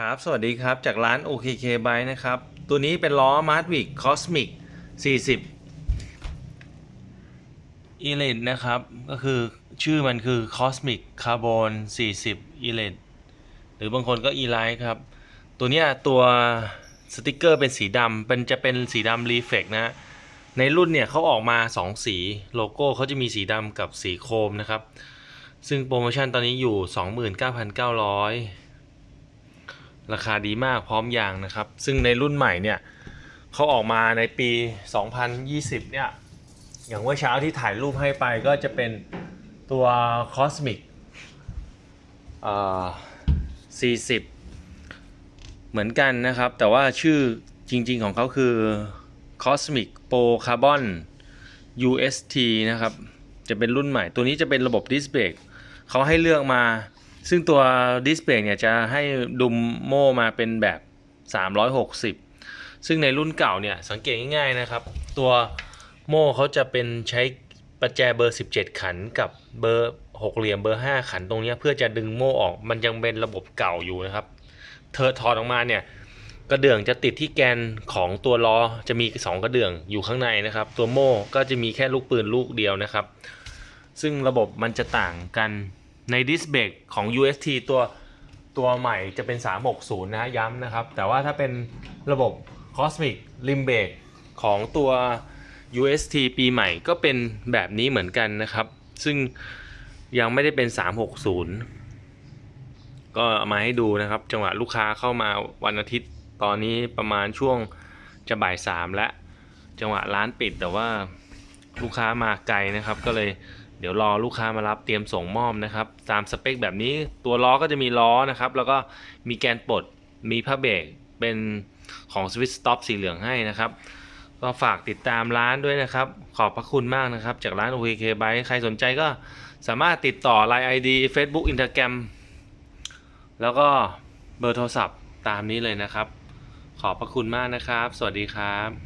ครับ สวัสดีครับ จากร้าน OKK Bike นะครับ ตัวนี้เป็นล้อ Martwick Cosmic 40 Elite นะครับ ก็คือชื่อมันคือ Cosmic Carbon 40 Elite หรือบางคนก็ Elite ครับ ตัวเนี้ยตัวสติกเกอร์เป็นสีดำเป็นจะเป็นสีดำรีเฟกนะฮะในรุ่นเนี่ยเขาออกมา 2 สีโลโก้เขาจะมีสีดำกับสีโครมนะครับ ซึ่งโปรโมชั่นตอนนี้อยู่ 29,900 ราคาดีมากพร้อมยางนะครับ ซึ่งในรุ่นใหม่เนี่ยเขาออกมาในปี 2020 เนี่ย อย่างเมื่อเช้าที่ถ่ายรูปให้ไปก็จะเป็นตัว Cosmic เอ่อ40 เหมือนกันนะครับ แต่ว่าชื่อจริงๆของเขาคือ Cosmic Pro Carbon UST นะครับ จะเป็นรุ่นใหม่ ตัวนี้จะเป็นระบบดิสเบรกเขาให้เลือกมา ซึ่งตัวดิสเบรกเนี่ยจะให้ดุมโม่มาเป็นแบบ 360 ซึ่งในรุ่นเก่าเนี่ยสังเกตง่ายๆนะครับ ตัวโม่เขาจะเป็นใช้ประแจเบอร์ 17 ขันกับเบอร์6เหลี่ยมเบอร์ 5 ขันตรงนี้เพื่อจะดึงโม่ออกมันยังเป็นระบบเก่าอยู่นะครับ เธอถอดออกมาเนี่ยกระเดื่องจะติดที่แกนของตัวล้อจะมี 2 กระเดื่องอยู่ข้างในนะครับ ตัวโม่ก็จะมีแค่ลูกปืนลูกเดียวนะครับ ซึ่งระบบมันจะต่างกัน ในดิสเบรกของ UST ตัวตัวใหม่จะเป็น 360 นะย้ำนะครับ แต่ว่าถ้าเป็นระบบ Cosmic Rim Brake ของตัว UST ปีใหม่ก็เป็นแบบนี้เหมือนกันนะครับ ซึ่งยังไม่ได้เป็น 360 ก็เอามาให้ดูนะครับ จังหวะลูกค้าเข้ามาวันอาทิตย์ตอนนี้ประมาณช่วงจะบ่ายสามแล้วจังหวะร้านปิดแต่ว่าลูกค้ามาไกลนะครับ ก็เลย เดี๋ยวรอลูกค้ามารับเตรียมส่งมอบนะครับ ตามสเปคแบบนี้ตัวล้อก็จะมีล้อนะครับ แล้วก็มีแกนปลดมีผ้าเบรกเป็นของ Swiss Stop สีเหลืองให้นะครับ ก็ฝากติดตามร้านด้วยนะครับ ขอบพระคุณมากนะครับ จากร้าน OKK Bike ใครสนใจก็สามารถติดต่อ Line ID Facebook Instagram แล้วก็เบอร์โทรศัพท์ตามนี้เลยนะครับ ขอบพระคุณมากนะครับ สวัสดีครับ